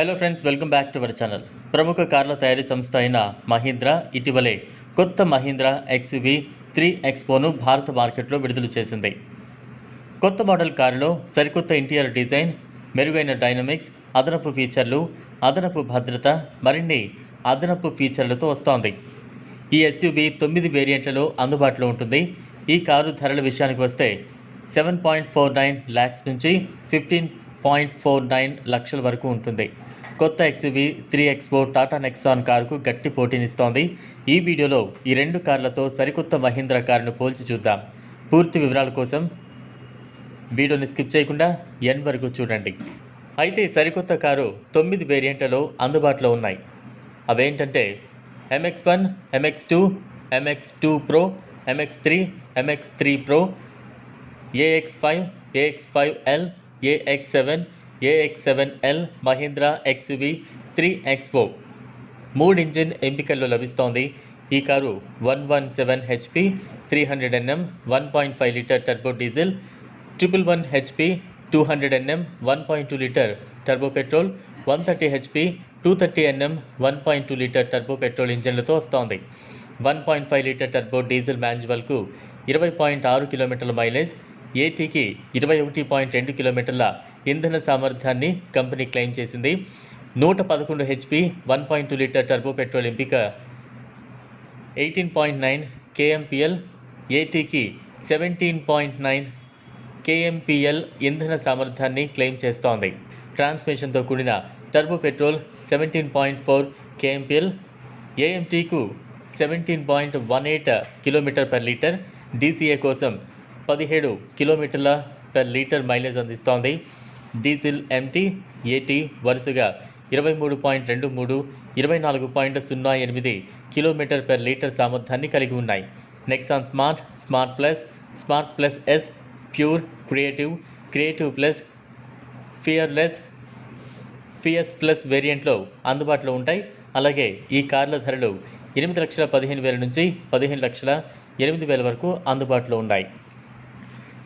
Hello friends welcome back to our channel ప్రముఖ కార్ల తయారీ సంస్థ అయిన మహీంద్రా ఇటీవలే కొత్త మహీంద్రా ఎక్స్వి త్రీ ఎక్స్పోను భారత మార్కెట్లో విడుదల చేసింది. కొత్త మోడల్ కారులో సరికొత్త ఇంటీరియర్ డిజైన్ మెరుగైన డైనమిక్స్ అదనపు ఫీచర్లు అదనపు భద్రత మరిన్ని అదనపు ఫీచర్లతో వస్తోంది. ఈ ఎస్యూవి తొమ్మిది వేరియంట్లలో అందుబాటులో ఉంటుంది. ఈ కారు ధరల విషయానికి వస్తే seven point four nine lakhs నుంచి ఫిఫ్టీన్ పాయింట్ ఫోర్ నైన్ లక్షల వరకు ఉంటుంది. కొత్త XUV three XO Tata Nexon కారుకు గట్టి పోటీనిస్తోంది. ఈ వీడియోలో ఈ రెండు కార్లతో సరికొత్త మహీంద్రా కారును పోల్చి చూద్దాం. పూర్తి వివరాల కోసం వీడియోని స్కిప్ చేయకుండా ఎన్ వరకు చూడండి. అయితే సరికొత్త కారు తొమ్మిది వేరియంట్లలో అందుబాటులో ఉన్నాయి. అవేంటంటే MX one MX two MX two pro MX three MX three pro AX five AX five L AX seven AX seven L Mahindra XV three XO మూడు ఇంజిన్ ఎంపికల్లో లభిస్తోంది. ఈ car one one seven HP three hundred NM one point five litre turbo diesel triple one HP two hundred NM one point two litre turbo petrol one thirty HP two thirty NM one point two litre turbo petrol ఇంజన్లతో వస్తోంది. One point five litre turbo diesel మాన్యువల్కు ఇరవై పాయింట్ ఆరు కిలోమీటర్ల mileage ఏటీకి ఇరవై ఒకటి point రెండు కిలోమీటర్ల ఇంధన సామర్థ్యాన్ని కంపెనీ క్లెయిమ్ చేసింది. నూట పదకొండు HP one point two litre turbo petrol ఎంపిక. ఎయిటీన్ పాయింట్ నైన్ కేఎంపిఎల్ ఏటీకి సెవెంటీన్ పాయింట్ నైన్ కేఎంపిఎల్ ఇంధన సామర్థ్యాన్ని క్లెయిమ్ చేస్తోంది. ట్రాన్స్మిషన్తో కూడిన turbo petrol seventeen point four KMPL ఏఎంటీకు seventeen point one eight kilometre per litre DCA కోసం పదిహేడు కిలోమీటర్ల పర్ లీటర్ మైలేజ్ అందిస్తోంది. డీజిల్ ఎంటీ ఏటీ వరుసగా ఇరవై మూడు పాయింట్ రెండు మూడు ఇరవై నాలుగు పాయింట్ సున్నా ఎనిమిది కిలోమీటర్ పర్ లీటర్ సామర్థ్యాన్ని కలిగి ఉన్నాయి. Nexon smart smart plus smart plus S pure creative creative plus fearless fierce plus వేరియంట్లో అందుబాటులో ఉంటాయి. అలాగే ఈ కార్ల ధరలు ఎనిమిది లక్షల పదిహేను వేల నుంచి పదిహేను లక్షల ఎనిమిది వేల వరకు అందుబాటులో ఉన్నాయి.